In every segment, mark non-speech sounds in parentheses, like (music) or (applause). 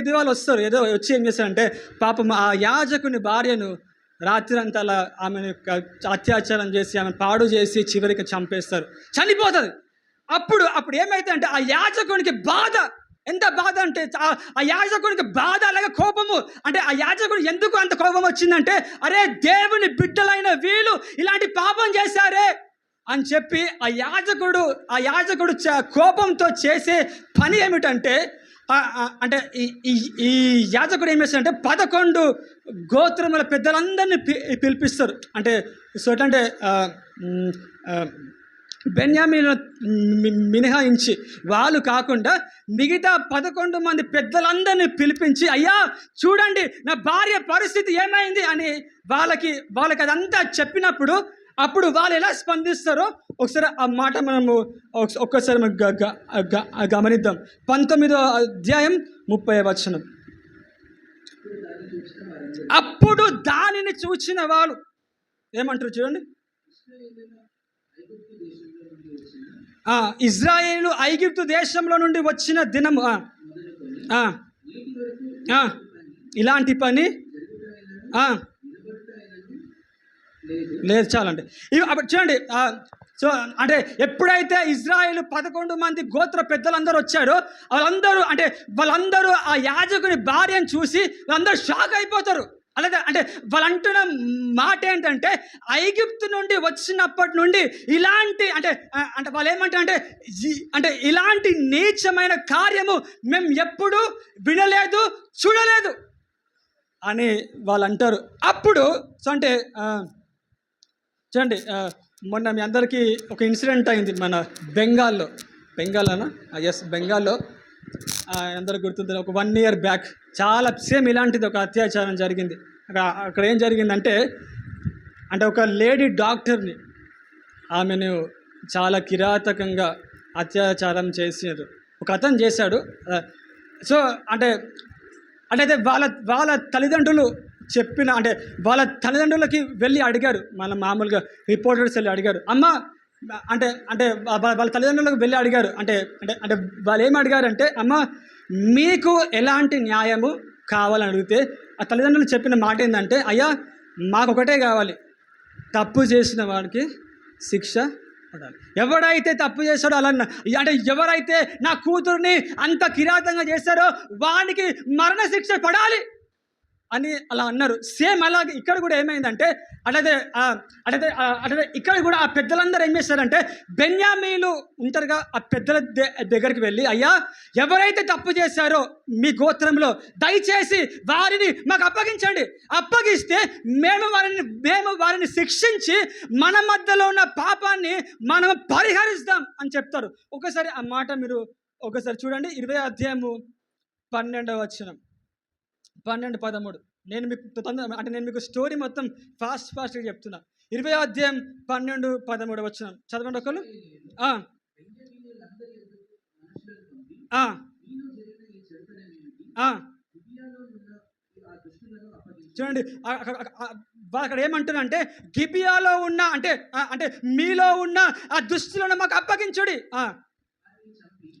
ఇది వాళ్ళు వస్తారు. ఏదో వచ్చి ఏం చేస్తారంటే పాపం ఆ యాజకుని భార్యను రాత్రి అలా ఆమెను అత్యాచారం చేసి ఆమె పాడు చేసి చివరికి చంపేస్తారు. చనిపోతుంది. అప్పుడు అప్పుడు ఏమైతే అంటే ఆ యాజకునికి బాధ. ఎంత బాధ అంటే ఆ- యాజకునికి బాధ అలాగే కోపము. అంటే ఆ యాజకుడు ఎందుకు అంత కోపం వచ్చిందంటే అరే దేవుని బిడ్డలైన వీళ్ళు ఇలాంటి పాపం చేశారే అని చెప్పి ఆ యాజకుడు ఆ యాజకుడు చ- కోపంతో చేసే పని ఏమిటంటే అంటే ఈ యాజకుడు ఏం చేస్తాడంటే పదకొండు గోత్రముల పెద్దలందరినీ పి పిలిపిస్తారు. అంటే సో అంటే ఆ, బెన్యామీను మినహాయించి వాళ్ళు కాకుండా మిగతా పదకొండు మంది పెద్దలందరినీ పిలిపించి అయ్యా చూడండి నా భార్య పరిస్థితి ఏమైంది? అని వాళ్ళకి వాళ్ళకి అదంతా చెప్పినప్పుడు అప్పుడు వాళ్ళు ఎలా స్పందిస్తారో ఒకసారి ఆ మాట మనము ఒక్కసారి మనం గమనిద్దాం. పంతొమ్మిదో అధ్యాయం ముప్పై వచనం. అప్పుడు దానిని చూచిన వాళ్ళు ఏమంటారు చూడండి? ఆ, ఇజ్రాయేలు ఐగిప్తు దేశంలో నుండి వచ్చిన దినము ఇలాంటి పని లేదు చాలండి. ఇవి అప్పుడు చూడండి సో అంటే ఎప్పుడైతే ఇజ్రాయేల్ పదకొండు మంది గోత్ర పెద్దలందరూ వచ్చారో వాళ్ళందరూ అంటే వాళ్ళందరూ ఆ యాజకుని భార్యను చూసి వాళ్ళందరూ షాక్ అయిపోతారు. అలాగే అంటే వాళ్ళు అంటున్న మాట ఏంటంటే ఐగిప్తు నుండి వచ్చినప్పటి నుండి ఇలాంటి అంటే అంటే వాళ్ళు ఏమంటారు అంటే అంటే ఇలాంటి నీచమైన కార్యము మేము ఎప్పుడూ వినలేదు చూడలేదు అని వాళ్ళు అంటారు అప్పుడు సో అంటే చూడండి మొన్న మీ అందరికీ ఒక ఇన్సిడెంట్ అయింది మన బెంగాల్లో. బెంగాల్ అన్న ఎస్ బెంగాల్లో. అందరూ గుర్తుంది ఒక వన్ ఇయర్ బ్యాక్ చాలా సేమ్ ఇలాంటిది ఒక అత్యాచారం జరిగింది. అక్కడ అక్కడ ఏం జరిగిందంటే అంటే ఒక లేడీ డాక్టర్ని ఆమెను చాలా కిరాతకంగా అత్యాచారం చేసారు ఒక అతను చేశాడు. సో అంటే అంటే అయితే వాళ్ళ వాళ్ళ తల్లిదండ్రులు చెప్పిన అంటే వాళ్ళ తల్లిదండ్రులకి వెళ్ళి అడిగారు. మన మామూలుగా రిపోర్టర్స్ వెళ్ళి అడిగారు. అమ్మ అంటే అంటే వాళ్ళ తల్లిదండ్రులకు వెళ్ళి అడిగారు. అంటే అంటే అంటే వాళ్ళు ఏం అడిగారంటే అమ్మ మీకు ఎలాంటి న్యాయము కావాలని అడిగితే ఆ తల్లిదండ్రులు చెప్పిన మాట ఏంటంటే అయ్యా మాకు ఒకటే కావాలి. తప్పు చేసిన వాడికి శిక్ష పడాలి. ఎవడైతే తప్పు చేశాడో అలా అంటే ఎవరైతే నా కూతుర్ని అంత కిరాతంగా చేశారో వానికి మరణశిక్ష పడాలి. అని అలా అన్నారు. సేమ్ అలాగే ఇక్కడ కూడా ఏమైందంటే అటైతే ఆ, అటైతే అటైతే ఇక్కడ కూడా ఆ పెద్దలందరూ ఏం చేస్తారంటే బెన్యామీలు ఉంటారుగా ఆ పెద్దల దగ్గరికి వెళ్ళి అయ్యా ఎవరైతే తప్పు చేశారో మీ గోత్రంలో దయచేసి వారిని మాకు అప్పగించండి. అప్పగిస్తే మేము వారిని మేము వారిని శిక్షించి మన మధ్యలో ఉన్న పాపాన్ని మనం పరిహరిస్తాం అని చెప్తారు. ఒకసారి ఆ మాట మీరు ఒకసారి చూడండి. ఇరవై అధ్యాయము పన్నెండవ వచ్చినాం పన్నెండు పదమూడు. నేను మీకు అంటే నేను మీకు స్టోరీ మొత్తం ఫాస్ట్ ఫాస్ట్గా చెప్తున్నా. ఇరవై అధ్యాయం పన్నెండు పదమూడు వచ్చిన. చదవండి ఒకళ్ళు. చూడండి అక్కడ- ఏమంటున్నా వాళ్ళు అక్కడ గిబియాలో ఉన్న అంటే అంటే మీలో ఉన్న ఆ దుస్తులను మాకు అప్పగించుడి.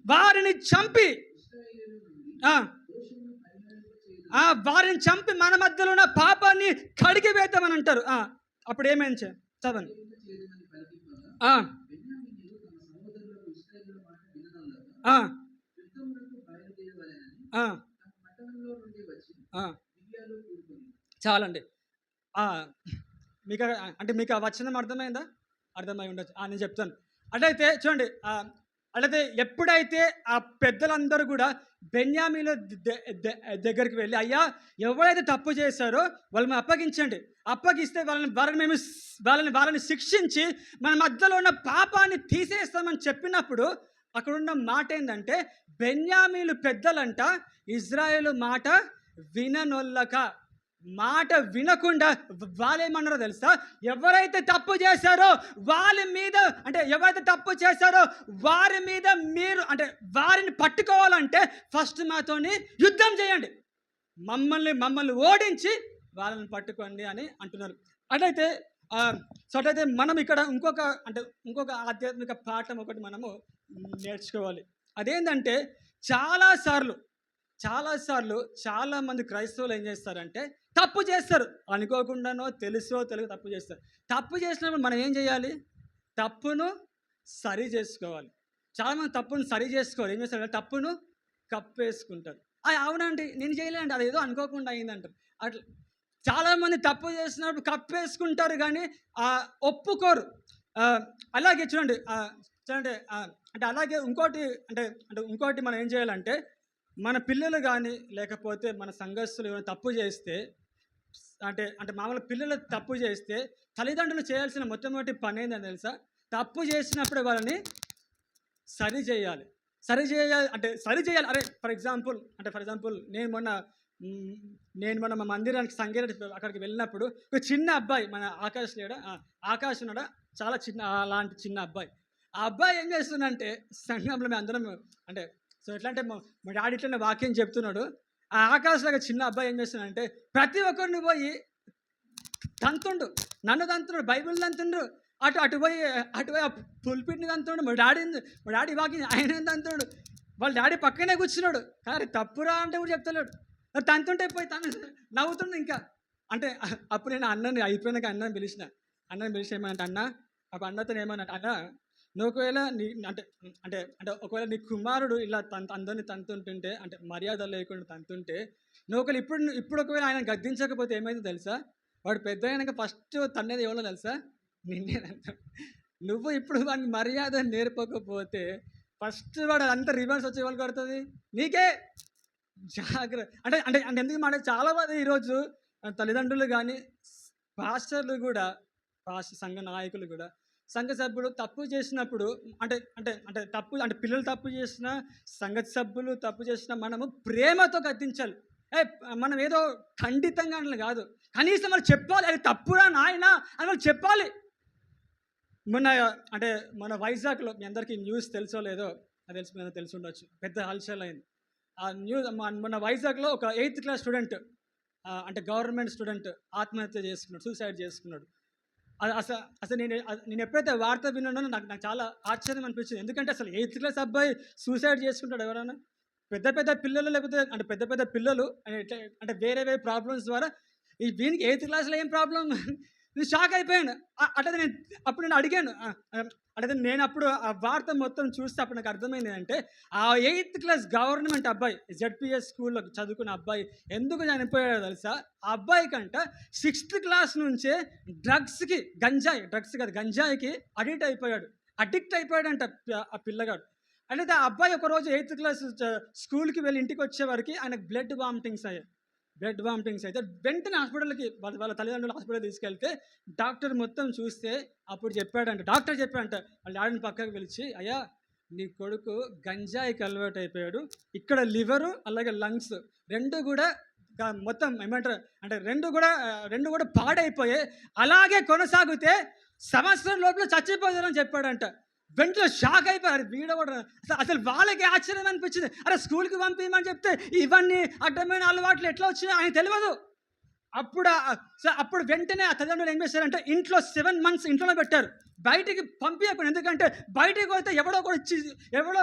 వారిని చంపి. ఆ. వారిని చంపి మన మధ్యలో ఉన్న పాపాన్ని కడిగి వేద్దామని అంటారు. అప్పుడు ఏమైంది చదవండి. చాలండి. మీకు అంటే మీకు ఆ వచనం అర్థమైందా? అర్థమై ఉండొచ్చు. నేను చెప్తాను. అట్లయితే చూడండి అలాగే ఎప్పుడైతే ఆ పెద్దలందరూ కూడా బెన్యామీలో దగ్గరికి వెళ్ళి అయ్యా ఎవరైతే తప్పు చేశారో వాళ్ళని అప్పగించండి. అప్పగిస్తే వాళ్ళని వారిని మేము వాళ్ళని వాళ్ళని శిక్షించి మన మధ్యలో ఉన్న పాపాన్ని తీసేస్తామని చెప్పినప్పుడు అక్కడున్న మాట ఏంటంటే బెన్యామీలు పెద్దలంట ఇజ్రాయేల్ మాట విననొల్లక. మాట వినకుండా వాళ్ళేమన్నారో తెలుసా? ఎవరైతే తప్పు చేశారో వాళ్ళ మీద అంటే ఎవరైతే తప్పు చేశారో వారి మీద మీరు అంటే వారిని పట్టుకోవాలంటే ఫస్ట్ మాతోని యుద్ధం చేయండి. మమ్మల్ని మమ్మల్ని ఓడించి వాళ్ళని పట్టుకోండి అని అంటున్నారు. అట్లయితే సో అట్లయితే మనం ఇక్కడ ఇంకొక అంటే ఇంకొక ఆధ్యాత్మిక పాఠం ఒకటి మనము నేర్చుకోవాలి. అదేంటంటే చాలాసార్లు చాలాసార్లు చాలామంది క్రైస్తవులు ఏం చేస్తారంటే తప్పు చేస్తారు. అనుకోకుండానో తెలుసో తెలుగు తప్పు చేస్తారు. తప్పు చేసినప్పుడు మనం ఏం చేయాలి? తప్పును సరి చేసుకోవాలి. చాలామంది తప్పును సరి చేసుకోవాలి ఏం చేస్తారు? తప్పును కప్పేసుకుంటారు. అది అవునండి నేను చేయలేండి అది ఏదో అనుకోకుండా అయిందంటారు. అట్లా చాలామంది తప్పు చేసినప్పుడు కప్పేసుకుంటారు కానీ ఒప్పుకోరు. అలాగే చూడండి చూడండి అంటే అలాగే ఇంకోటి అంటే అంటే ఇంకోటి మనం ఏం చేయాలంటే మన పిల్లలు కానీ లేకపోతే మన సంఘస్థులు ఏమైనా తప్పు చేస్తే అంటే అంటే మామూలు పిల్లలు తప్పు చేస్తే తల్లిదండ్రులు చేయాల్సిన మొట్టమొదటి పని ఏంటని తెలుసా? తప్పు చేసినప్పుడు వాళ్ళని సరి చేయాలి. సరి చేయాలి అంటే సరి చేయాలి. అరే ఫర్ ఎగ్జాంపుల్ అంటే ఫర్ ఎగ్జాంపుల్ నేను మొన్న నేను మొన్న మా మందిరానికి సంగీత అక్కడికి వెళ్ళినప్పుడు ఒక చిన్న అబ్బాయి మన ఆకాశ్ లేడా? ఆకాశ్ ఉన్నాడా? చాలా చిన్న అలాంటి చిన్న అబ్బాయి. ఆ అబ్బాయి ఏం చేస్తుందంటే సంఘంలో మేము అందరం అంటే సో ఎట్లా అంటే మా డాడీ ఇట్లనే వాక్యం చెప్తున్నాడు. ఆ ఆకాశ్ లాగా చిన్న అబ్బాయి ఏం చేస్తున్నాడంటే ప్రతి ఒక్కరిని పోయి తంతుండు. నన్ను తంతున్నాడు బైబిల్ తంతుండ్రు అటు అటు పోయి అటు పోయి ఆ పుల్పిట్ని తంతుండు. మా డాడీ మా డాడీ వాకింగ్ ఆయన తంతుడు? వాళ్ళ డాడీ పక్కనే కూర్చున్నాడు. కానీ తప్పురా అంటే కూడా చెప్తలేడు. తంతుంటే పోయి తను నవ్వుతుండు ఇంకా. అంటే అప్పుడు నేను అన్నని అయిపోయినాక అన్నని పిలిచిన. అన్నని పిలిచి ఏమనంటే అన్న అప్పుడు అన్నతో ఏమన్నా అన్న నువ్వు ఒకవేళ నీ అంటే అంటే అంటే ఒకవేళ నీ కుమారుడు ఇలా తన అందరిని తంతుంటుంటే అంటే మర్యాద లేకుండా తంతుంటే నువ్వు ఒకవేళ ఇప్పుడు ఇప్పుడు ఒకవేళ ఆయన గద్దించకపోతే ఏమైందో తెలుసా? వాడు పెద్ద అయినాక ఫస్ట్ తన్నేది ఎవరో తెలుసా? నిన్నే నువ్వు ఇప్పుడు వాడిని మర్యాద నేర్పకపోతే ఫస్ట్ వాడు అంత రివర్స్ వచ్చే వాళ్ళు కడుతుంది? నీకే! జాగ్రత్త అంటే అంటే అంటే ఎందుకు మాట? చాలా మంది ఈరోజు తల్లిదండ్రులు కానీ పాస్టర్లు కూడా పాస్టర్ సంఘ నాయకులు కూడా సంఘ సభ్యులు తప్పు చేసినప్పుడు అంటే అంటే అంటే తప్పు అంటే పిల్లలు తప్పు చేసిన సంఘ సభ్యులు తప్పు చేసిన మనము ప్రేమతో గద్దించాలి. ఏ మనం ఏదో ఖండితంగా అనలు కాదు. కనీసం వాళ్ళు చెప్పాలి అది తప్పురా నాయన అని వాళ్ళు చెప్పాలి. మొన్న అంటే మన వైజాగ్లో మీ అందరికీ న్యూస్ తెలుసో లేదో అది తెలిసి మీద తెలిసి ఉండొచ్చు. పెద్ద హల్చల్ అయింది. ఆ న్యూస్ మన వైజాగ్లో ఒక ఎయిత్ క్లాస్ స్టూడెంట్ అంటే గవర్నమెంట్ స్టూడెంట్ ఆత్మహత్య చేసుకున్నాడు సూసైడ్ చేసుకున్నాడు. అసలు అసలు నేను నేను ఎప్పుడైతే వార్త విన్నానో నాకు నాకు చాలా ఆశ్చర్యం అనిపించింది ఎందుకంటే అసలు ఎయిత్ క్లాస్ అబ్బాయి సూసైడ్ చేసుకుంటాడు ఎవరైనా. పెద్ద పెద్ద పిల్లలు లేకపోతే అంటే పెద్ద పెద్ద పిల్లలు అంటే వేరే వేరే ప్రాబ్లమ్స్ ద్వారా ఈ వీనికి ఎయిత్ క్లాస్లో ఏం ప్రాబ్లం నేను షాక్ అయిపోయాను. అ- అట్లా నేను అప్పుడు నేను అడిగాను. అంటే నేను అప్పుడు ఆ వార్త మొత్తం చూస్తే అప్పుడు నాకు అర్థమైంది అంటే ఆ ఎయిత్ క్లాస్ గవర్నమెంట్ అబ్బాయి జెడ్పిఎస్ స్కూల్లో చదువుకున్న అబ్బాయి ఎందుకు చనిపోయాడో తెలుసా? ఆ అబ్బాయి కంట సిక్స్త్ క్లాస్ నుంచే డ్రగ్స్కి గంజాయి డ్రగ్స్ కాదు గంజాయికి అడిక్ట్ అయిపోయాడు. అడిక్ట్ అయిపోయాడంట అంట ఆ పిల్లగాడు. అంటే ఆ అబ్బాయి ఒకరోజు ఎయిత్ క్లాస్ స్కూల్కి వెళ్ళి ఇంటికి వచ్చే వరకు ఆయనకు బ్లడ్ వామిటింగ్స్ అయ్యాయి. బ్లడ్ వామిటింగ్స్ అయితే వెంటనే హాస్పిటల్కి వాళ్ళ వాళ్ళ తల్లిదండ్రులు హాస్పిటల్ తీసుకెళ్తే డాక్టర్ మొత్తం చూస్తే అప్పుడు చెప్పాడంట. డాక్టర్ చెప్పాడంట వాళ్ళ డాడీని పక్కకు పిలిచి అయ్యా నీ కొడుకు గంజాయికి అలవాటు అయిపోయాడు ఇక్కడ లివరు అలాగే లంగ్స్ రెండు కూడా మొత్తం ఏమంటారు అంటే రెండు కూడా రెండు కూడా పాడైపోయాయి అలాగే కొనసాగితే సంవత్సరం లోపల చచ్చిపోతారని చెప్పాడంట. వెంటనే షాక్ అయిపోయారు. వీడ కూడా అసలు అసలు వాళ్ళకి ఆశ్చర్యం అనిపించింది. అరే స్కూల్కి పంపించమని చెప్తే ఇవన్నీ అడ్డమైన అలవాట్లు ఎట్లా వచ్చినాయి ఆయన తెలియదు అప్పుడు అప్పుడు వెంటనే ఆ తల్లిదండ్రులు ఏం చేశారంటే ఇంట్లో సెవెన్ మంత్స్ ఇంట్లోనే పెట్టారు. బయటికి పంపించకుండా ఎందుకంటే బయటికి పోతే ఎవడో కూడా ఇచ్చి ఎవడో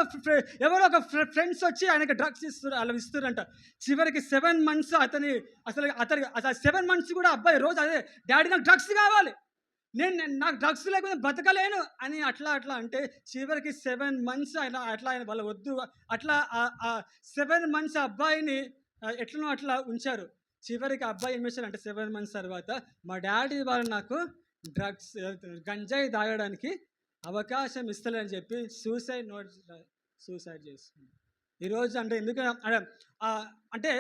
ఎవరో ఒక ఫ్రెండ్స్ వచ్చి ఆయనకి డ్రగ్స్ ఇస్తారు అలా ఇస్తారంట. చివరికి సెవెన్ మంత్స్ అతని అసలు అతని అసలు సెవెన్ మంత్స్ కూడా అబ్బాయి రోజు అదే డాడీ నాకు డ్రగ్స్ కావాలి. నేను నేను- నాకు డ్రగ్స్ లేకపోతే బతకలేను అని అట్లా అట్లా అంటే చివరికి సెవెన్ మంత్స్ ఆయన అట్లా ఆయన వాళ్ళు వద్దు. అట్లా ఆ సెవెన్ మంత్స్ అబ్బాయిని ఎట్లనో అట్లా ఉంచారు. చివరికి అబ్బాయి ఏం చేశారంటే సెవెన్ మంత్స్ తర్వాత మా డాడీ వాళ్ళు నాకు డ్రగ్స్ గంజాయి తాగడానికి అవకాశం ఇస్తలేని చెప్పి సూసైడ్ నోట్ సూసైడ్ చేస్తుంది ఈరోజు అంటే ఎందుకు అంటే,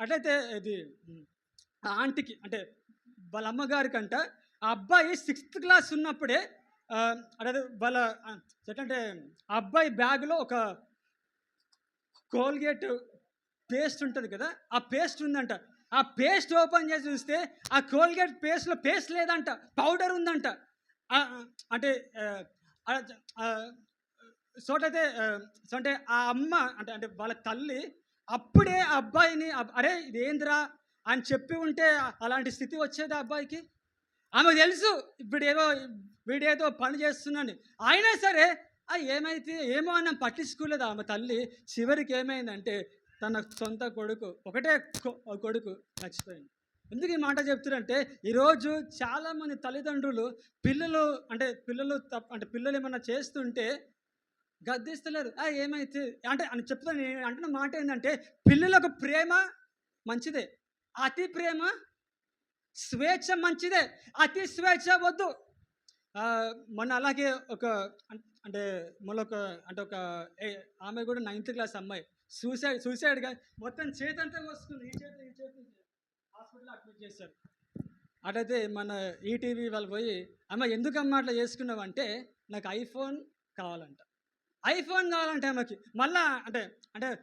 అట్లయితే ఇది ఆంటీకి అంటే వాళ్ళ అమ్మగారికంట ఆ అబ్బాయి సిక్స్త్ క్లాస్ ఉన్నప్పుడే అదే వాళ్ళ ఆ, ఎట్లంటే ఆ అబ్బాయి బ్యాగ్లో ఒక కోల్గేట్ పేస్ట్ ఉంటుంది కదా ఆ పేస్ట్ ఉందంట. ఆ పేస్ట్ ఓపెన్ చేసి చూస్తే ఆ కోల్గేట్ పేస్ట్లో పేస్ట్ లేదంట పౌడర్ ఉందంట. అంటే ఆ, అయితే సో అంటే ఆ అమ్మ అంటే అంటే వాళ్ళ తల్లి అప్పుడే ఆ అబ్బాయిని అరే ఇదేంద్రా? అని చెప్పి ఉంటే అలాంటి స్థితి వచ్చేది ఆ అబ్బాయికి? ఆమెకు తెలుసు ఇప్పుడు ఏదో వీడేదో పని చేస్తున్నాను అయినా సరే ఆ ఏమైతే ఏమో అని పట్టించుకోలేదు ఆమె తల్లి. చివరికి ఏమైందంటే తన సొంత కొడుకు ఒకటే కొడుకు చచ్చిపోయింది. ఎందుకు ఈ మాట చెప్తున్నారంటే ఈరోజు చాలామంది తల్లిదండ్రులు పిల్లలు అంటే పిల్లలు తప్ప అంటే పిల్లలు ఏమన్నా చేస్తుంటే గద్దిస్తలేరు. "ఆ, ఏమైతే అంటే అని చెప్తాను నేను అంటున్న మాట ఏంటంటే పిల్లలకు ప్రేమ మంచిదే. అతి ప్రేమ స్వేచ్ఛ మంచిదే. అతి స్వేచ్ఛ వద్దు. మొన్న అలాగే ఒక అంటే మొన్న ఒక అంటే ఒక ఏ- ఆమె కూడా నైన్త్ క్లాస్ అమ్మాయి. సూసైడ్ సూసైడ్గా మొత్తం చేతంతా వస్తుంది ఈ చేతి ఈ చేతి హాస్పిటల్ అడ్మిట్ చేశారు. అటైతే మన ఈటీవీ వాళ్ళు పోయి అమ్మ ఎందుకమ్మా అట్లా చేసుకున్నావు? అంటే నాకు ఐఫోన్ కావాలంట. ఐఫోన్ కావాలంటే ఆమెకి. మళ్ళా అంటే అంటే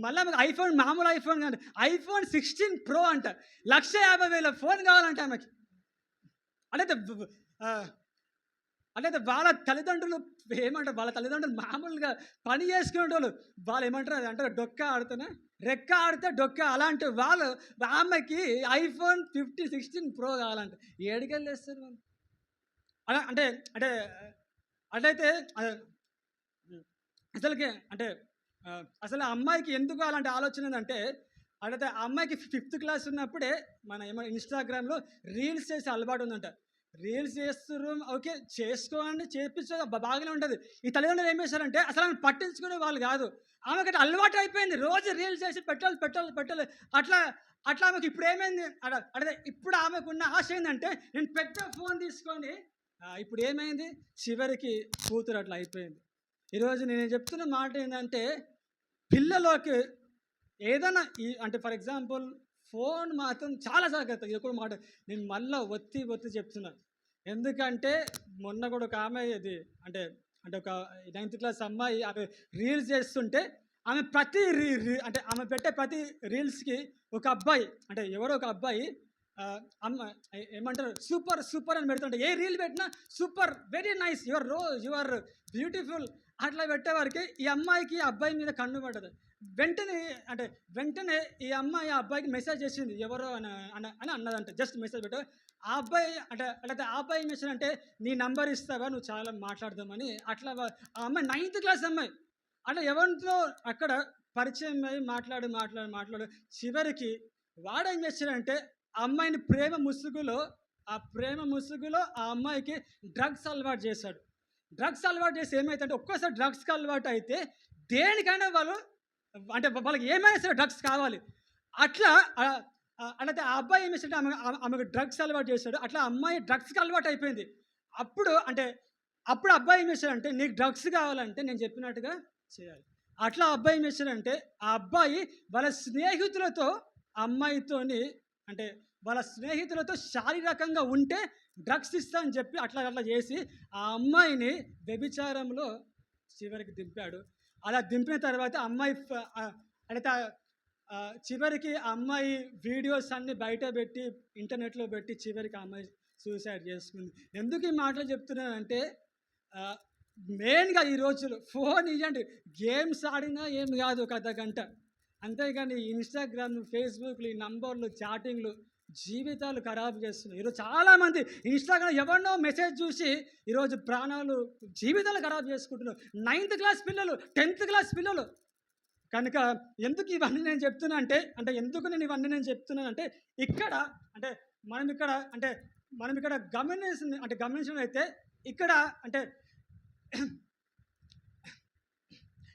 మళ్ళీ ఆమెకి ఐఫోన్ మామూలు ఐఫోన్ కాదు. ఐఫోన్ సిక్స్టీన్ ప్రో అంట. లక్ష యాభై వేల ఫోన్ కావాలంటే ఆమెకి. అంటే అంటే వాళ్ళ తల్లిదండ్రులు ఏమంటారు? వాళ్ళ తల్లిదండ్రులు మామూలుగా పని చేసుకునేటోళ్ళు. వాళ్ళు ఏమంటారు? అది అంటారు డొక్క ఆడుతున్నా రెక్క ఆడితే డొక్క. అలాంటి వాళ్ళు ఆమెకి ఐఫోన్ ఫిఫ్టీ సిక్స్టీన్ ప్రో కావాలంట. ఏడుకెళ్ళేస్తారు వాళ్ళు? అలా అంటే అంటే అట్లయితే అసలుకి అంటే అసలు ఆ అమ్మాయికి ఎందుకు అలాంటి ఆలోచన అంటే అడిగితే ఆ అమ్మాయికి ఫిఫ్త్ క్లాస్ ఉన్నప్పుడే మన ఏమైనా ఇన్స్టాగ్రామ్లో రీల్స్ చేసే అలవాటు ఉందంట. రీల్స్ చేస్తున్నారు ఓకే చేసుకోండి చేపించే బాగానే ఉంటుంది. ఈ తల్లిదండ్రులు ఏం చేశారంటే అసలు ఆమె పట్టించుకునే వాళ్ళు కాదు. ఆమెకి అలవాటు అయిపోయింది. రోజు రీల్స్ చేసి పెట్టాలి పెట్టాలి పెట్టాలి. అట్లా అట్లా ఆమెకి ఇప్పుడు ఏమైంది? అడితే ఇప్పుడు ఆమెకున్న ఆశ ఏంటంటే నేను పెద్ద ఫోన్ తీసుకొని ఇప్పుడు ఏమైంది? చివరికి కూతురు అట్లా అయిపోయింది. ఈరోజు నేను చెప్తున్న మాట ఏంటంటే పిల్లలకి ఏదైనా ఈ అంటే ఫర్ ఎగ్జాంపుల్ ఫోన్ మాత్రం చాలా జాగ్రత్త. ఇది కూడా మాట. నేను మళ్ళీ ఒత్తి ఒత్తి చెప్తున్నాను ఎందుకంటే మొన్న కూడా ఒక ఆమె ఇది అంటే అంటే ఒక నైన్త్ క్లాస్ అమ్మాయి ఆమె రీల్స్ చేస్తుంటే ఆమె ప్రతి రీ రీ- అంటే ఆమె పెట్టే ప్రతి రీల్స్కి ఒక అబ్బాయి అంటే ఎవరో ఒక అబ్బాయి అమ్మ ఏమంటారు? సూపర్ సూపర్ అని పెడుతుంటే ఏ రీల్ పెట్టినా super very nice your rose your beautiful అట్లా పెట్టేవారికి ఈ అమ్మాయికి ఆ అబ్బాయి మీద కన్ను పడ్డది. వెంటనే అంటే వెంటనే ఈ అమ్మాయి ఆ అబ్బాయికి మెసేజ్ చేసింది ఎవరో అని అని అన్నదంట. జస్ట్ మెసేజ్ పెట్ట ఆ అబ్బాయి అంటే అంటే ఆ అబ్బాయి మెసేజ్ అంటే నీ నంబర్ ఇస్తావా? నువ్వు చాలా మాట్లాడదామని అట్లా ఆ అమ్మాయి నైన్త్ క్లాస్ అమ్మాయి. అట్లా ఎవరితో అక్కడ పరిచయం అయ్యి మాట్లాడి మాట్లాడి మాట్లాడి చివరికి వాడేం చేశాడంటే ఆ అమ్మాయిని ప్రేమ ముసుగులో ఆ ప్రేమ ముసుగులో ఆ అమ్మాయికి డ్రగ్స్ అలవాటు చేశాడు. డ్రగ్స్ అలవాటు చేసి ఏమైతే ఒక్కోసారి డ్రగ్స్కి అలవాటు అయితే దేనికైనా వాళ్ళు అంటే వాళ్ళకి ఏమైనా సరే డ్రగ్స్ కావాలి. అట్లా అంటే ఆ అబ్బాయి ఏం ఆమె ఆమెకు డ్రగ్స్ అలవాటు చేశాడు. అట్లా అమ్మాయి డ్రగ్స్కి అలవాటు అయిపోయింది. అప్పుడు అంటే అప్పుడు అబ్బాయి ఏం చేశాడంటే నీకు డ్రగ్స్ కావాలంటే నేను చెప్పినట్టుగా చేయాలి. అట్లా అబ్బాయి ఏం చేశాడంటే ఆ అబ్బాయి వాళ్ళ స్నేహితులతో అమ్మాయితోని అంటే వాళ్ళ స్నేహితులతో శారీరకంగా ఉంటే డ్రగ్స్ ఇస్తా అని చెప్పి అట్లా అట్లా చేసి ఆ అమ్మాయిని వ్యభిచారంలో చివరికి దింపాడు. అలా దింపిన తర్వాత అమ్మాయి అంటే చివరికి ఆ అమ్మాయి వీడియోస్ అన్ని బయట పెట్టి ఇంటర్నెట్లో పెట్టి చివరికి అమ్మాయి సూసైడ్ చేసుకుంది. ఎందుకు ఈ మాటలు చెప్తున్నానంటే మెయిన్గా ఈ రోజులు ఫోన్ ఇవ్వండి గేమ్స్ ఆడినా ఏం కాదు ఒక అర్ధ గంట అంతేగాని ఈ ఇన్స్టాగ్రామ్ ఫేస్బుక్లు ఈ నంబర్లు చాటింగ్లు జీవితాలు ఖరాబు చేస్తున్నాయి. ఈరోజు చాలామంది ఇన్స్టాగ్రామ్ ఎవరినో మెసేజ్ చూసి ఈరోజు ప్రాణాలు జీవితాలు ఖరాబ్ చేసుకుంటున్నారు. నైన్త్ క్లాస్ పిల్లలు టెన్త్ క్లాస్ పిల్లలు. కనుక ఎందుకు ఇవన్నీ నేను చెప్తున్నా అంటే అంటే ఎందుకు నేను ఇవన్నీ నేను చెప్తున్నానంటే ఇక్కడ అంటే మనం ఇక్కడ అంటే మనం ఇక్కడ గమనించిన అంటే గమనించడం అయితే ఇక్కడ అంటే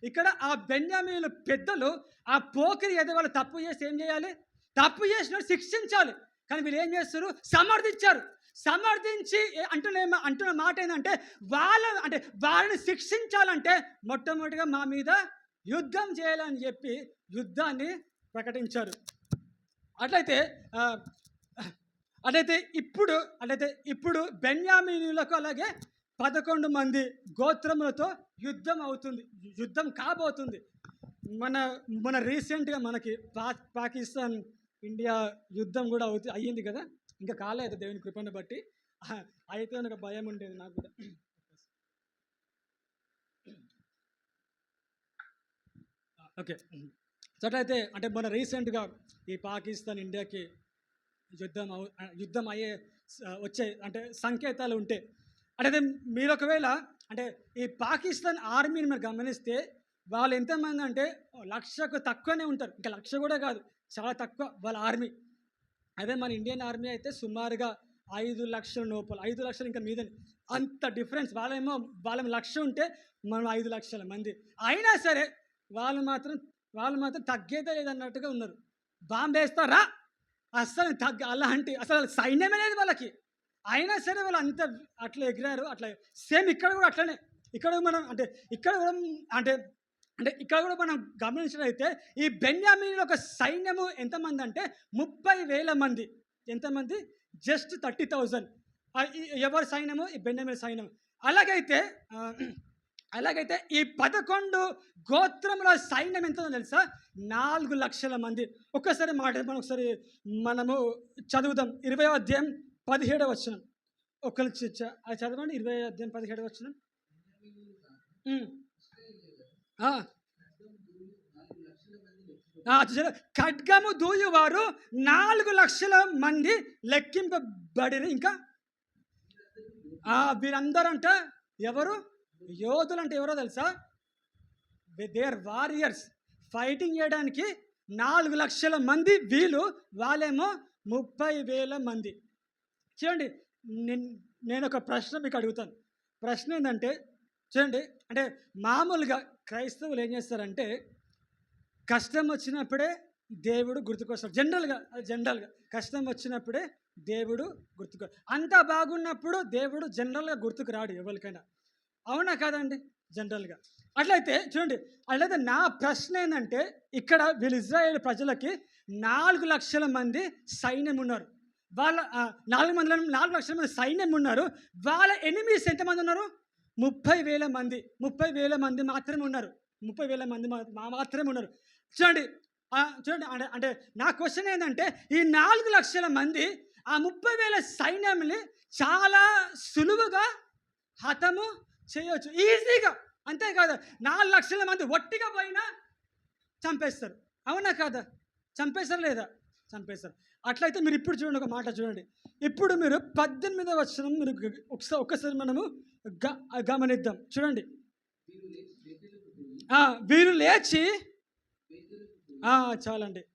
ఇక్కడ ఆ బెన్యామీలు పెద్దలు ఆ పోకిరి ఏదో వాళ్ళు తప్పు చేసి ఏం చేయాలి? తప్పు చేసిన శిక్షించాలి. కానీ వీళ్ళు ఏం చేస్తారు? సమర్థించారు. సమర్థించి అంటున్న అంటున్న మాట ఏంటంటే వాళ్ళ అంటే వాళ్ళని శిక్షించాలంటే మొట్టమొదటిగా మా మీద యుద్ధం చేయాలని చెప్పి యుద్ధాన్ని ప్రకటించారు. అట్లయితే అట్లయితే ఇప్పుడు అట్లయితే ఇప్పుడు బెన్యామీనులకు అలాగే పదకొండు మంది గోత్రములతో యుద్ధం అవుతుంది యుద్ధం కాబోతుంది. మన మన రీసెంట్గా మనకి పా పాకిస్తాన్ ఇండియా యుద్ధం కూడా అవుతు అయ్యింది కదా? ఇంకా కాలేదు దేవుని కృపను బట్టి. (laughs) అయితే ఒక భయం ఉండేది నాకు కూడా. (clears throat) ఓకే. సో అంటే మన రీసెంట్గా ఈ పాకిస్తాన్ ఇండియాకి యుద్ధం అవు యుద్ధం అయ్యే వచ్చే అంటే సంకేతాలు ఉంటే అంటే మీరు ఒకవేళ అంటే ఈ పాకిస్తాన్ ఆర్మీని మీరు గమనిస్తే వాళ్ళు ఎంతమంది అంటే లక్షకు తక్కువనే ఉంటారు. ఇంకా లక్ష కూడా కాదు చాలా తక్కువ వాళ్ళ ఆర్మీ. అదే మన ఇండియన్ ఆర్మీ అయితే సుమారుగా ఐదు లక్షల లోపల ఐదు లక్షలు ఇంకా మీద అంత డిఫరెన్స్. వాళ్ళేమో వాళ్ళ లక్ష ఉంటే మనం ఐదు లక్షల మంది. అయినా సరే వాళ్ళు మాత్రం వాళ్ళు మాత్రం తగ్గేదే లేదన్నట్టుగా ఉన్నారు. బాంబేస్తారా? అస్సలు తగ్గ అలాంటి అసలు సైన్యమే లేదు వాళ్ళకి. అయినా సరే వాళ్ళు అంత అట్లా ఎగిరారు అట్లా సేమ్ ఇక్కడ కూడా అట్లనే. ఇక్కడ మనం అంటే ఇక్కడ కూడా అంటే అంటే ఇక్కడ కూడా మనం గమనించినట్లయితే ఈ బెన్యామీన్ ఒక సైన్యము ఎంతమంది అంటే ముప్పై వేల మంది. ఎంతమంది? జస్ట్ థర్టీ థౌజండ్ ఎవరి సైన్యము? ఈ బెన్యామీన్ సైన్యం అలాగైతే అలాగైతే ఈ పదకొండు గోత్రముల సైన్యం ఎంతో తెలుసా? నాలుగు లక్షల మంది. ఒక్కసారి మాట మనం ఒకసారి మనము చదువుదాం. ఇరవై అధ్యాయం పదిహేడవ వచనం. చర్చ అది చదవండి ఇరవై అధ్యాయం పదిహేడవ వచ్చిన ఖడ్గము దూయువారు నాలుగు లక్షల మంది లెక్కింపబడిన ఇంకా? ఆ, వీరందరంట ఎవరు? యోధులు అంటే ఎవరో తెలుసా? There warriors. ఫైటింగ్ చేయడానికి నాలుగు లక్షల మంది వీళ్ళు వాళ్ళేమో ముప్పై వేల మంది. చూడండి నేను ఒక ప్రశ్న మీకు అడుగుతాను ప్రశ్న ఏంటంటే చూడండి అంటే మామూలుగా క్రైస్తవులు ఏం చేస్తారంటే కష్టం వచ్చినప్పుడే దేవుడు గుర్తుకొస్తాడు. జనరల్గా జనరల్గా కష్టం వచ్చినప్పుడే దేవుడు గుర్తుకు అంతా బాగున్నప్పుడు దేవుడు జనరల్గా గుర్తుకు రాడు ఎవరికైనా. అవునా కాదండి? జనరల్గా. అట్లయితే చూడండి అట్లయితే నా ప్రశ్న ఏంటంటే ఇక్కడ వీళ్ళు ఇజ్రాయేల్ ప్రజలకి నాలుగు లక్షల మంది సైన్యం ఉన్నారు. వాళ్ళ నాలుగు మంది నాలుగు లక్షల మంది సైన్యం ఉన్నారు. వాళ్ళ ఎనిమిస్ ఎంతమంది ఉన్నారు? ముప్పై వేల మంది. ముప్పై వేల మంది మాత్రమే ఉన్నారు. ముప్పై వేల మంది మా- మాత్రమే ఉన్నారు. చూడండి చూడండి అంటే అంటే నా క్వశ్చన్ ఏంటంటే ఈ నాలుగు లక్షల మంది ఆ ముప్పై వేల సైన్యంని చాలా సులువుగా హతము చేయవచ్చు ఈజీగా అంతేకాదు నాలుగు లక్షల మంది ఒట్టిగా పోయినా చంపేస్తారు. అవునా కాదా? చంపేస్తారు లేదా? చంపేస్తారు. అట్లయితే మీరు ఇప్పుడు చూడండి ఒక మాట చూడండి. ఇప్పుడు మీరు పద్దెనిమిదవ వచ్చిన మీరు ఒకసారి ఒక్కసారి మనము గ- గమనిద్దాం. చూడండి. వీరు లేచి చాలండి.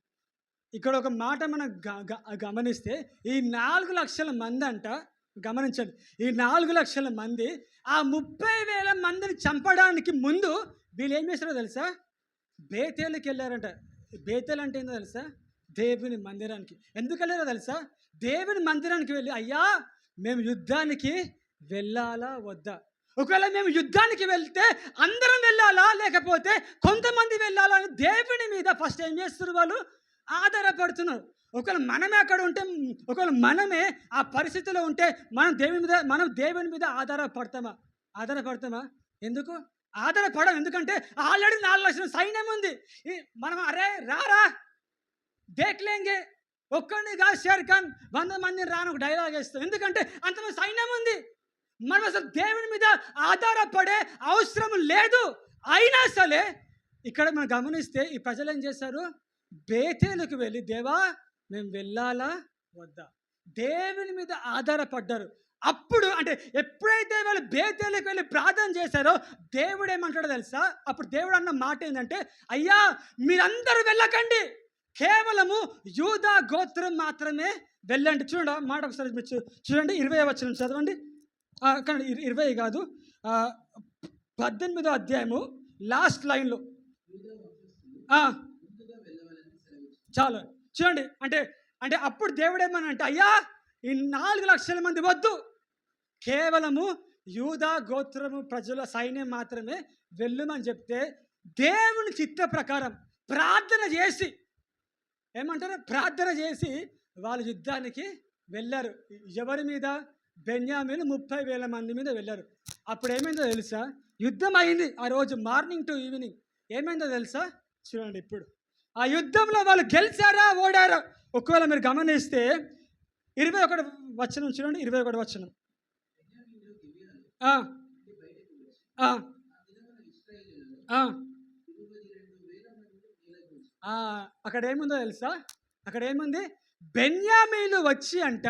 ఇక్కడ ఒక మాట మనం గ- గ- గమనిస్తే ఈ నాలుగు లక్షల మంది అంట గమనించండి. ఈ నాలుగు లక్షల మంది ఆ ముప్పై వేల మందిని చంపడానికి ముందు వీళ్ళు ఏం చేస్తారో తెలుసా? బేతేలుకి వెళ్ళారంట. బేతేలు అంటే ఏంటో తెలుసా? దేవుని మందిరానికి. ఎందుకు వెళ్ళారో తెలుసా? దేవుని మందిరానికి వెళ్ళి అయ్యా మేము యుద్ధానికి వెళ్ళాలా? వద్దా? ఒకవేళ మేము యుద్ధానికి వెళ్తే అందరం వెళ్ళాలా? లేకపోతే కొంతమంది వెళ్ళాలా? అని దేవుని మీద ఫస్ట్ ఏం చేస్తున్నారు వాళ్ళు? ఆధారపడుతున్నారు. ఒకవేళ మనమే అక్కడ ఉంటే ఒకవేళ మనమే ఆ పరిస్థితిలో ఉంటే మనం దేవుని మీద మనం దేవుని మీద ఆధారపడతామా? ఆధారపడతామా? ఎందుకు? ఆధారపడం ఎందుకంటే ఆల్రెడీ నాలుగు లక్షల సైన్యం ఉంది. ఈ మనం అరే రారా దేక్లేంగే ఒక్కడిని కాదు షేర్ ఖాన్. వంద మందిని రాను ఒక డైలాగ్ వేస్తాం. ఎందుకంటే అంతమంది సైన్యం ఉంది. మనం అసలు దేవుని మీద ఆధారపడే అవసరం లేదు. అయినా సరే ఇక్కడ మనం గమనిస్తే ఈ ప్రజలు ఏం చేశారు? బేతేలకు వెళ్ళి దేవా మేము వెళ్ళాలా? వద్దా? దేవుని మీద ఆధారపడ్డారు. అప్పుడు అంటే ఎప్పుడైతే వాళ్ళు బేతేలకు వెళ్ళి ప్రార్థన చేశారో దేవుడు ఏమంటాడో తెలుసా? అప్పుడు దేవుడు అన్న మాట ఏంటంటే అయ్యా మీరందరూ వెళ్ళకండి. కేవలము యూదా గోత్రం మాత్రమే వెళ్ళండి. చూడండి మాట ఒకసారి మీరు చూడండి ఇరవై వచ్చిన చదవండి. కానీ ఇరవై కాదు. పద్దెనిమిదో అధ్యాయము లాస్ట్ లైన్లో. చాలు. చూడండి అంటే అంటే అప్పుడు దేవుడేమని అంటే అయ్యా ఈ నాలుగు లక్షల మంది వద్దు. కేవలము యూదా గోత్రము ప్రజల సైన్యం మాత్రమే వెళ్ళమని చెప్తే దేవుని చిత్త ప్రకారం ప్రార్థన చేసి ఏమంటారు? ప్రార్థన చేసి వాళ్ళు యుద్ధానికి వెళ్ళారు. ఎవరి మీద? బెన్యామీలు ముప్పై వేల మంది మీద వెళ్ళారు. అప్పుడు ఏమైందో తెలుసా? యుద్ధం అయింది ఆ రోజు మార్నింగ్ టు ఈవినింగ్. ఏమైందో తెలుసా? చూడండి ఇప్పుడు. ఆ యుద్ధంలో వాళ్ళు గెలిచారా? ఓడారా? ఒకవేళ మీరు గమనిస్తే ఇరవై ఒకటి వచనం చూడండి. ఇరవై ఒకటి వచనం. ఆ, ఆ, అక్కడ ఏముందో తెలుసా? అక్కడ ఏముంది బెన్యామీలు వచ్చి అంట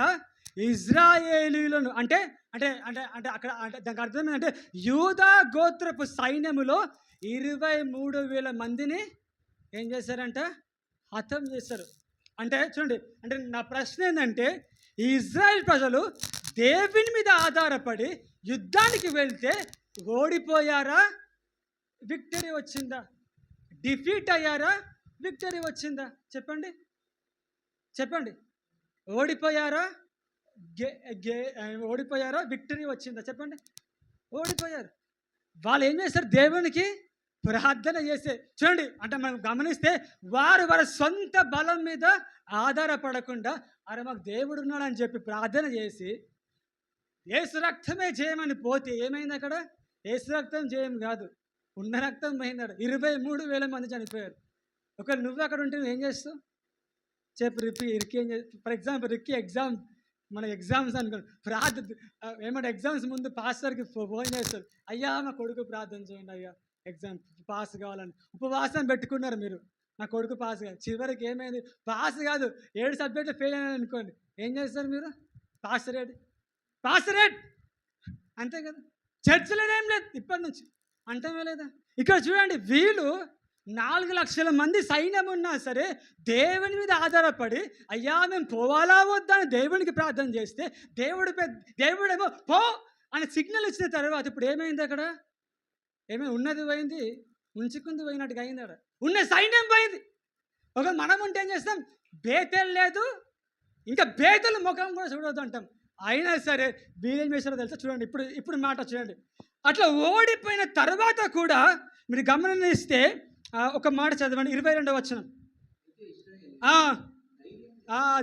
ఇజ్రాయేలీలను అంటే అంటే అంటే అంటే అక్కడ అంటే దానికి అర్థం ఏంటంటే యూదా గోత్రపు సైన్యములో ఇరవై మూడు వేల మందిని ఏం చేశారంట? హతం చేశారు. అంటే చూడండి అంటే నా ప్రశ్న ఏంటంటే ఈ ఇజ్రాయెల్ ప్రజలు దేవుని మీద ఆధారపడి యుద్ధానికి వెళ్తే ఓడిపోయారా? విక్టరీ వచ్చిందా? డిఫీట్ అయ్యారా? విక్టరీ వచ్చిందా? చెప్పండి. చెప్పండి. ఓడిపోయారా? గే గే ఓడిపోయారా? విక్టరీ వచ్చిందా? చెప్పండి. ఓడిపోయారు. వాళ్ళు ఏం చేస్తారు దేవునికి ప్రార్థన చేసే చూడండి అంటే మనం గమనిస్తే వారు వారి సొంత బలం మీద ఆధారపడకుండా అరే మాకు దేవుడు ఉన్నాడని చెప్పి ప్రార్థన చేసి ఏసు రక్తమే చేయమని పోతే ఏమైంది అక్కడ? ఏసు రక్తం జయం కాదు. ఉన్న రక్తం పోయినాడు. ఇరవై మూడు వేల మంది చనిపోయారు. ఒకవేళ నువ్వు అక్కడ ఉంటే నువ్వు ఏం చేస్తావు? చెప్పు రిప్పి రిక్కి ఏం చేస్తావు ఫర్ ఎగ్జాంపుల్ రిక్కి ఎగ్జామ్ మన ఎగ్జామ్స్ అనుకో ప్రార్థన ఏమంటే ఎగ్జామ్స్ ముందు పాస్టర్కి ఫోన్ చేస్తారు. అయ్యా మా కొడుకు ప్రార్థన చేయండి అయ్యా ఎగ్జామ్ పాస్ కావాలని. ఉపవాసం పెట్టుకున్నారు మీరు. నా కొడుకు పాస్ కాదు చివరికి ఏమైంది? పాస్ కాదు. ఏడు సబ్జెక్టులు ఫెయిల్ అయినా అనుకోండి. ఏం చేస్తారు మీరు? పాస్ రేట్ పాస్ రేట్ అంతే కదా? చర్చలేదు లేదు ఇప్పటి నుంచి. అంటమే లేదా? ఇక్కడ చూడండి వీళ్ళు నాలుగు లక్షల మంది సైన్యం ఉన్నా సరే దేవుని మీద ఆధారపడి అయ్యా మేము పోవాలా వద్దా అని దేవునికి ప్రార్థన చేస్తే దేవుడు పెద్ద దేవుడేమో పో అని సిగ్నల్ ఇచ్చిన తర్వాత ఇప్పుడు ఏమైంది అక్కడ? ఏమైనా ఉన్నది పోయింది ఉంచుకుంది పోయినట్టుగా అయింది అక్కడ. ఉన్న సైన్యం పోయింది. ఒక మనం ఉంటే ఏం చేస్తాం? బేతలు లేదు. ఇంకా బేతల ముఖం కూడా చూడవద్దు అంటాం. అయినా సరే వీరేం చేశారో తెలుసా? చూడండి ఇప్పుడు ఇప్పుడు మాట చూడండి. అట్లా ఓడిపోయిన తర్వాత కూడా మీరు గమనిస్తే ఒక మాట చదవండి. ఇరవై రెండవ వచ్చిన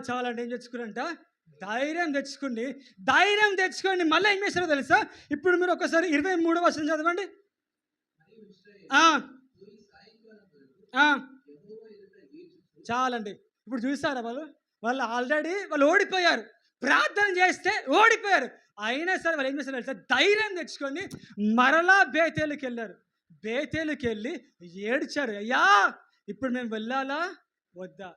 చాలండి. ఏం తెచ్చుకున్నంట ధైర్యం తెచ్చుకోండి. ధైర్యం తెచ్చుకోండి. మళ్ళీ ఏం చేస్తారో తెలుసా? ఇప్పుడు మీరు ఒకసారి ఇరవై మూడవ వచ్చిన చదవండి. చాలండి. ఇప్పుడు చూసారా వాళ్ళు? వాళ్ళు ఆల్రెడీ వాళ్ళు ఓడిపోయారు. ప్రార్థన చేస్తే ఓడిపోయారు. అయినా సరే వాళ్ళు ఏం చేస్తారు తెలుసా? ధైర్యం తెచ్చుకొని మరలా బేతేలుకి వెళ్ళారు బేతేలుకి వెళ్ళి ఏడ్చారు అయ్యా ఇప్పుడు మేము వెళ్ళాలా? వద్దా?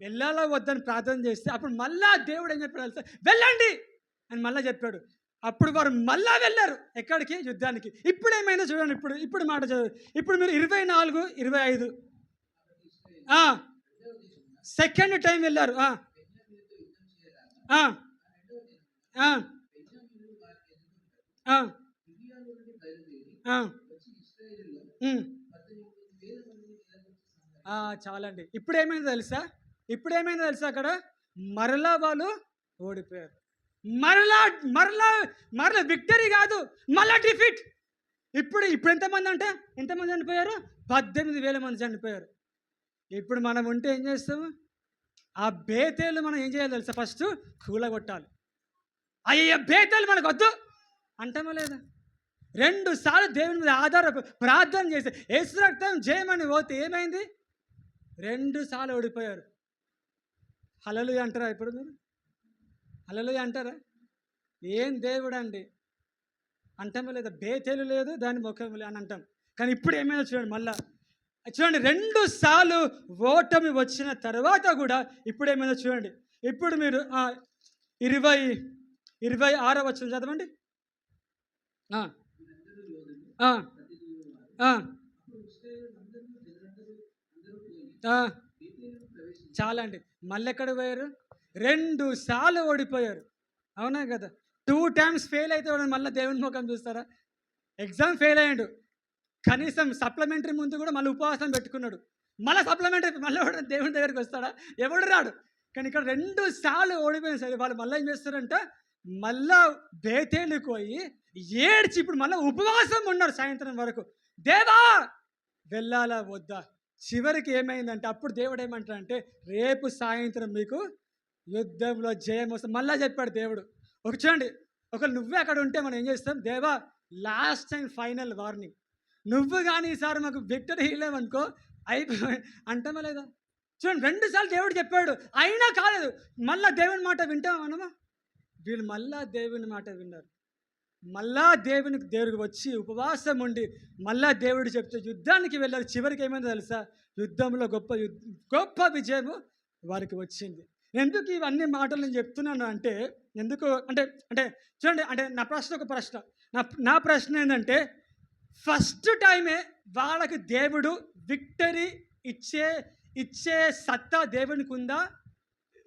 వెళ్ళాలా వద్దని ప్రార్థన చేస్తే అప్పుడు మళ్ళా దేవుడు ఏం చెప్పాడు వెళ్ళండి! అని మళ్ళా చెప్పాడు. అప్పుడు వారు మళ్ళా వెళ్ళారు. ఎక్కడికి? యుద్ధానికి. ఇప్పుడు ఏమైనా చూడండి. ఇప్పుడు ఇప్పుడు మాట చదువు. ఇప్పుడు మీరు ఇరవై నాలుగు ఇరవై ఐదు. సెకండ్ టైం వెళ్ళారు. ఆ. ఆ. చాలండి. ఇప్పుడు ఏమైంది తెలుసా? ఇప్పుడు ఏమైంది తెలుసా అక్కడ? మరలా వాళ్ళు ఓడిపోయారు. మరలా మరలా మరలా విక్టరీ కాదు మరలా డిఫిట్ ఇప్పుడు ఇప్పుడు ఎంతమంది అంటే ఎంతమంది చనిపోయారు? పద్దెనిమిది వేల మంది చనిపోయారు. ఇప్పుడు మనం ఉంటే ఏం చేస్తాము? ఆ బేతేలు మనం ఏం చేయాలి తెలుసా? ఫస్ట్ కూలగొట్టాలి. అయ్యే బేతేలు మనకు వద్దు అంటామా లేదా? రెండు సార్లు దేవుని మీద ఆధార ప్రార్థన చేస్తే యేసు రక్తం జయమని పోతే ఏమైంది? రెండు సార్లు ఓడిపోయారు. హలలు అంటారా ఇప్పుడు మీరు? హలలు అంటారా? ఏం దేవుడు అండి అంటామో లేదా బేతేలు లేదు దాని ముఖం లేదు అని అంటాం. కానీ ఇప్పుడు ఏమైనా చూడండి మళ్ళా. చూడండి రెండు సార్లు ఓటమి వచ్చిన తర్వాత కూడా ఇప్పుడు ఏమైనా చూడండి. ఇప్పుడు మీరు ఇరవై ఇరవై ఆరో వచ్చిన చదవండి. చాలా అండి మళ్ళీ ఎక్కడ పోయారు రెండు సార్లు ఓడిపోయారు. అవునా కదా? టూ టైమ్స్ ఫెయిల్ అయితే మళ్ళీ దేవుని ముఖం చూస్తారా? ఎగ్జామ్ ఫెయిల్ అయ్యాడు. కనీసం సప్లిమెంటరీ ముందు కూడా మళ్ళీ ఉపవాసం పెట్టుకున్నాడు. మళ్ళీ సప్లిమెంటరీ మళ్ళీ దేవుని దగ్గరికి వస్తాడా? ఎవడు రాడు. కానీ ఇక్కడ రెండు సార్లు ఓడిపోయిన సరే వాళ్ళు మళ్ళీ ఏం చేస్తారంటే మళ్ళా బేతేలుకు పోయి ఏడ్చి ఇప్పుడు మళ్ళీ ఉపవాసం ఉన్నారు సాయంత్రం వరకు. దేవా! వెళ్ళాలా వద్దా? చివరికి ఏమైందంటే అప్పుడు దేవుడు ఏమంటాడంటే రేపు సాయంత్రం మీకు యుద్ధంలో జయం వస్తుంది. మళ్ళా చెప్పాడు దేవుడు. ఒక చూడండి ఒక నువ్వే అక్కడ ఉంటే మనం ఏం చేస్తాం? దేవా లాస్ట్ అండ్ ఫైనల్ వార్నింగ్ నువ్వు కానీ ఈసారి మాకు విక్టరీ ఇవ్వలేమనుకో అయిపోయి అంటామా లేదా? చూడండి రెండుసార్లు దేవుడు చెప్పాడు. అయినా కాలేదు. మళ్ళా దేవుని మాట వింటామా మనమా? వీళ్ళు మళ్ళా దేవుని మాట విన్నారు. మళ్ళా దేవునికి దేవుడికి వచ్చి ఉపవాసం ఉండి మళ్ళా దేవుడు చెప్తే యుద్ధానికి వెళ్ళారు చివరికి ఏమైందో తెలుసా? యుద్ధంలో గొప్ప గొప్ప విజయము వారికి వచ్చింది. ఎందుకు ఇవన్నీ మాటలు నేను చెప్తున్నాను అంటే ఎందుకు అంటే అంటే చూడండి అంటే నా ప్రశ్న ఒక ప్రశ్న. నా నా ప్రశ్న ఏంటంటే ఫస్ట్ టైమే వాళ్ళకి దేవుడు విక్టరీ ఇచ్చే ఇచ్చే సత్తా దేవునికి ఉందా?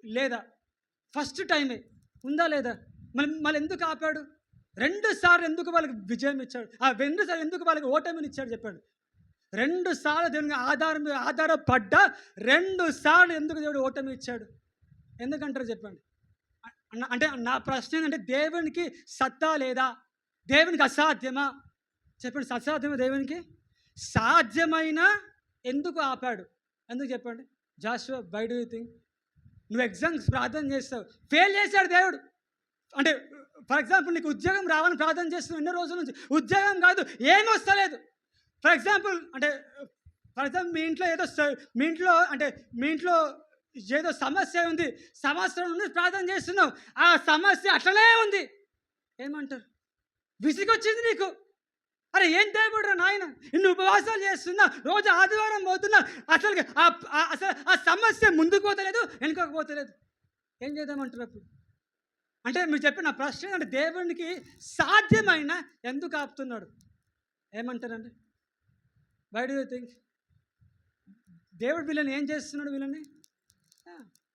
లేదా? ఫస్ట్ టైమే ఉందా లేదా? మళ్ళీ మళ్ళీ ఎందుకు ఆపాడు? రెండు సార్లు ఎందుకు వాళ్ళకి విజయం ఇచ్చాడు? ఆ రెండు సార్లు ఎందుకు వాళ్ళకి ఓటమిని ఇచ్చాడు చెప్పాడు. రెండు సార్లు దేవునికి ఆధారం మీద ఆధారపడ్డా రెండు సార్లు ఎందుకు దేవుడు ఓటమి ఇచ్చాడు? ఎందుకంటారు చెప్పండి? అంటే నా ప్రశ్న ఏంటంటే దేవునికి సత్తా లేదా? దేవునికి అసాధ్యమా? చెప్పండి అసాధ్యమా దేవునికి? సాధ్యమైన ఎందుకు ఆపాడు? ఎందుకు చెప్పండి? జాషువా బై డూ యూ థింక్ నువ్వు ఎగ్జామ్స్ ప్రార్థన చేస్తావు. ఫెయిల్ చేశాడు దేవుడు. అంటే ఫర్ ఎగ్జాంపుల్ నీకు ఉద్యోగం రావాలని ప్రార్థన చేస్తున్నావు ఎన్నో రోజుల నుంచి ఉద్యోగం కాదు ఏమీ వస్తలేదు. ఫర్ ఎగ్జాంపుల్ అంటే ఫర్ ఎగ్జాంపుల్ మీ ఇంట్లో ఏదో మీ ఇంట్లో అంటే మీ ఇంట్లో ఏదో సమస్య ఉంది సంవత్సరం నుండి ప్రార్థన చేస్తున్నావు ఆ సమస్య అట్లనే ఉంది. ఏమంటారు? విసిగొచ్చింది నీకు. అరే ఏం దేవుడు నాయన ఇన్ని ఉపవాసాలు చేస్తున్నా రోజు ఆదివారం పోతున్నా అసలు ఆ- అసలు ఆ సమస్య ముందుకు పోతలేదు వెనుకకు పోతలేదు. ఏం చేద్దామంటారు అప్పుడు అంటే మీరు చెప్పిన ప్రశ్న అంటే దేవునికి సాధ్యమైన ఎందుకు ఆపుతున్నాడు? ఏమంటారండి? వై డూ యూ థింక్ దేవుడు వీళ్ళని ఏం చేస్తున్నాడు వీళ్ళని?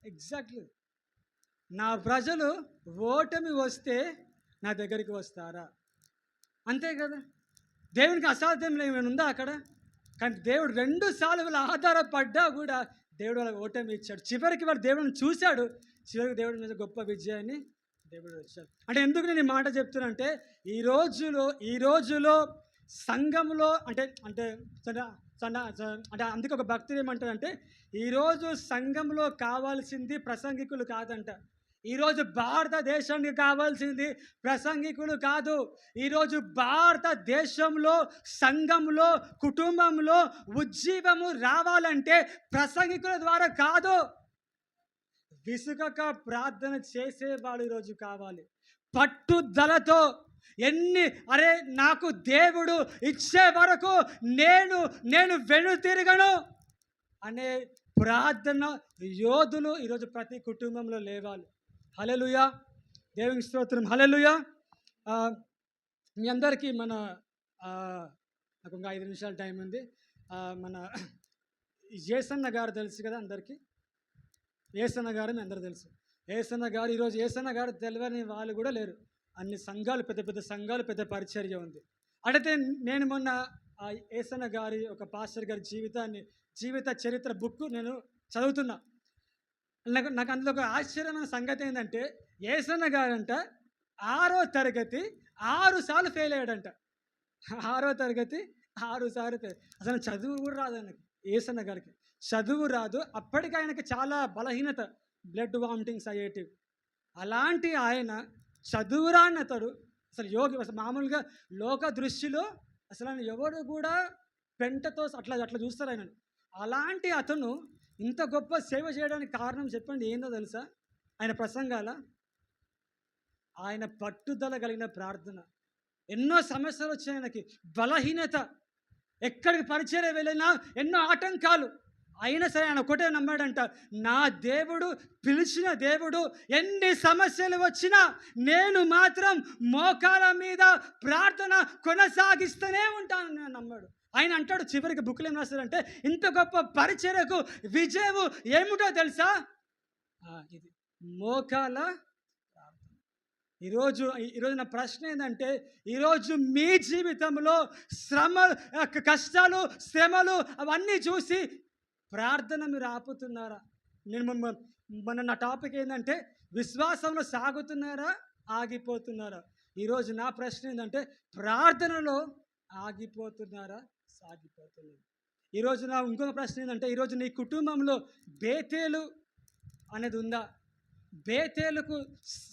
ఎగ్జాక్ట్లీ నా ప్రజలు ఓటమి వస్తే నా దగ్గరికి వస్తారా? అంతే కదా? దేవునికి అసాధ్యం ఏమైనా ఉందా అక్కడ? కానీ దేవుడు రెండు సార్లు వీళ్ళు ఆధారపడ్డా కూడా దేవుడు వాళ్ళకి ఓటమి ఇచ్చాడు. చివరికి వాళ్ళు దేవుడిని చూశాడు. చివరికి దేవుడి మీద గొప్ప విజయాన్ని అంటే ఎందుకు నేను ఈ మాట చెప్తున్నానంటే ఈ రోజులో ఈ రోజులో సంఘంలో అంటే అంటే అంటే అందుకే ఒక భక్తులు ఏమంటారంటే ఈరోజు సంఘంలో కావాల్సింది ప్రసంగికులు కాదంట. ఈరోజు భారతదేశానికి కావాల్సింది ప్రసంగికులు కాదు. ఈరోజు భారతదేశంలో సంఘంలో కుటుంబంలో ఉజ్జీవము రావాలంటే ప్రసంగికుల ద్వారా కాదు. విసుగక ప్రార్థన చేసేవాడు ఈరోజు కావాలి. పట్టుదలతో ఎన్ని అరే నాకు దేవుడు ఇచ్చే వరకు నేను నేను వెనుతిరగను అనే ప్రార్థన యోధులు ఈరోజు ప్రతి కుటుంబంలో లేవాలి. హలెలుయ దేవుని స్తోత్రం. హలెలుయా మీ అందరికీ మన నాకు ఇంకా ఐదు నిమిషాల టైం ఉంది. మన (clears throat) జేసన్న గారు తెలుసు కదా అందరికీ? ఏసన్న గారు అని అందరూ తెలుసు. ఏసన్న గారు ఈరోజు ఏసన్న గారు తెలియని వాళ్ళు కూడా లేరు. అన్ని సంఘాలు పెద్ద పెద్ద సంఘాలు పెద్ద పరిచర్య ఉంది. అడిగితే నేను మొన్న ఆ ఏసన్న గారి ఒక పాస్టర్ గారి జీవితాన్ని జీవిత చరిత్ర బుక్ నేను చదువుతున్నా. నాకు నాకు అందులో ఒక ఆశ్చర్యమైన సంగతి ఏంటంటే ఏసన్న గారంట ఆరో తరగతి ఆరు సార్లు ఫెయిల్ అయ్యాడంట. ఆరో తరగతి ఆరు సార్లు ఫెయిల్. అసలు చదువు కూడా రాదు ఆయనకి ఏసన్న గారికి. చదువు రాదు. అప్పటికి ఆయనకి చాలా బలహీనత బ్లడ్ వామిటింగ్స్ అయ్యేటివి. అలాంటి ఆయన చదువు అతడు అసలు యోగి అసలు మామూలుగా లోక దృష్టిలో అసలు ఆయన ఎవరు కూడా పెంటతో అట్లా అట్లా చూస్తారు ఆయన అలాంటి అతను ఇంత గొప్ప సేవ చేయడానికి కారణం చెప్పండి. ఏందో తెలుసా? ఆయన ప్రసంగాల ఆయన పట్టుదల కలిగిన ప్రార్థన. ఎన్నో సమస్యలు వచ్చాయి ఆయనకి. బలహీనత. ఎక్కడికి పరిచయం వెళ్ళినా ఎన్నో ఆటంకాలు. అయినా సరే ఆయన ఒకటే నమ్మాడంట నా దేవుడు పిలిచిన దేవుడు ఎన్ని సమస్యలు వచ్చినా నేను మాత్రం మోకాల మీద ప్రార్థన కొనసాగిస్తూనే ఉంటాను నేను నమ్మాడు. ఆయన అంటాడు చివరికి బుక్లు ఏం రాస్తారంటే ఇంత గొప్ప పరిచర్యకు విజయము ఏమిటో తెలుసా? ఇది మోకాల ఈరోజు ఈరోజు నా ప్రశ్న ఏంటంటే ఈరోజు మీ జీవితంలో శ్రమ కష్టాలు శ్రమలు అవన్నీ చూసి ప్రార్థన మీరు ఆపుతున్నారా? నేను మన నా టాపిక్ ఏంటంటే విశ్వాసంలో సాగుతున్నారా ఆగిపోతున్నారా? ఈరోజు నా ప్రశ్న ఏంటంటే ప్రార్థనలో ఆగిపోతున్నారా సాగిపోతున్నారు? ఈరోజు నా ఇంకొక ప్రశ్న ఏంటంటే ఈరోజు నీ కుటుంబంలో బేతేలు అనేది ఉందా? బేతేలుకు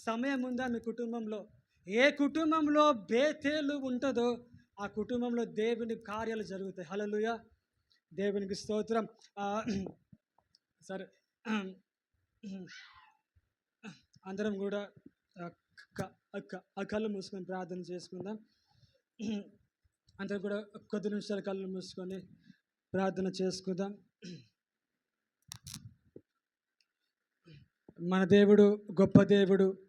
సమయం ఉందా మీ కుటుంబంలో? ఏ కుటుంబంలో బేతేలు ఉంటుందో ఆ కుటుంబంలో దేవుని కార్యాలు జరుగుతాయి. హలలుయా దేవునికి స్తోత్రం. సరే. అందరం కూడా ఆ కళ్ళు మూసుకొని ప్రార్థన చేసుకుందాం. అందరం కూడా కొద్ది నిమిషాలు కళ్ళు మూసుకొని ప్రార్థన చేసుకుందాం. మన దేవుడు గొప్ప దేవుడు